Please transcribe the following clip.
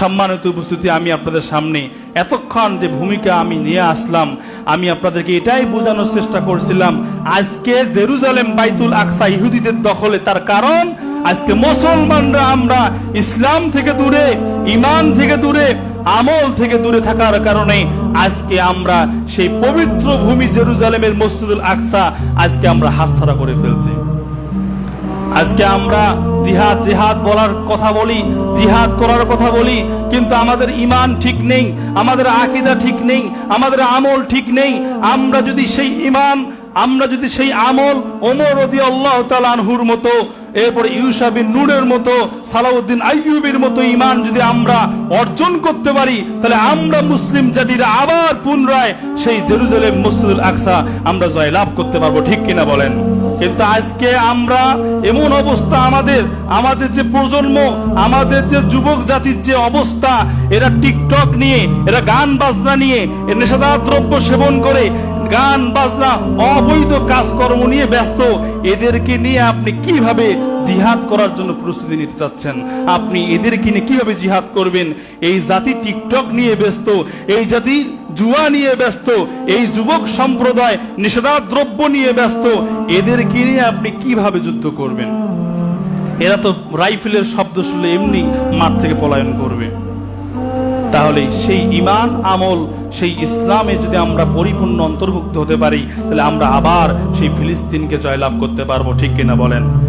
সম্মানিত উপস্থিতি আমি আপনাদের সামনে। এতক্ষণ যে ভূমিকা আমি নিয়ে আসলাম, আমি আপনাদেরকে এটাই বোঝানোর চেষ্টা করছিলাম, আজকে জেরুজালেম বাইতুল আকসা ইহুদিদের দখলে, তার কারণ আজকে মুসলমানরা আমরা ইসলাম থেকে দূরে ইমান থেকে দূরে, আমল থেকে দূরে থাকার কারণে আজকে আমরা সেই পবিত্র ভূমি জেরুজালেমের মসজিদুল আকসা আজকে আমরা হাতছাড়া করে ফেলছি। আজকে আমরা জিহাদ জিহাদ বলার কথা বলি, জিহাদ করার কথা বলি, কিন্তু আমাদের ইমান ঠিক নেই, আমাদের আকিদা ঠিক নেই, আমাদের আমল ঠিক নেই। আমরা যদি সেই ইমান আমরা যদি সেই আমল, ওমর রদি আল্লাহ তালানহুর মতো এরপরে ইউসা বিন নুনের মতো, সালাউদ্দিন আইয়ুবের মতো ইমান যদি আমরা অর্জন করতে পারি, তাহলে আমরা মুসলিম জাতিরা আবার পুনরায় সেই জেরুজালেম, মসজিদুল আকসা আমরা জয়লাভ করতে পারব, ঠিক কিনা বলেন? কিন্তু আজকে আমরা এমন অবস্থা আমাদের আমাদের যে প্রজন্ম, আমাদের যে যুবক জাতির যে অবস্থা, এরা টিকটক নিয়ে, এরা গান বাজনা নিয়ে নেশাদার দ্রব্য সেবন করে গান, বাজনা, অবৈধ কাজকর্ম নিয়ে ব্যস্ত। এদেরকে নিয়ে আপনি কীভাবে জিহাদ করার জন্য প্রস্তুতি নিতে চাচ্ছেন? আপনি এদেরকে নিয়ে কীভাবে জিহাদ করবেন? এই জাতি টিকটক নিয়ে ব্যস্ত, এই জাতি জুয়া নিয়ে ব্যস্ত, এই যুবক সম্প্রদায় নিষেধার দ্রব্য নিয়ে ব্যস্ত, এদেরকে নিয়ে আপনি কীভাবে যুদ্ধ করবেন? এরা তো রাইফেলের শব্দ শুনলে এমনি মাঠ থেকে পলায়ন করবে। তাহলে সেই ইমান আমল, সেই ইসলামে যদি আমরা পরিপূর্ণ অন্তর্ভুক্ত হতে পারি, তাহলে আমরা আবার সেই ফিলিস্তিনকে জয়লাভ করতে পারব, ঠিক কিনা বলেন?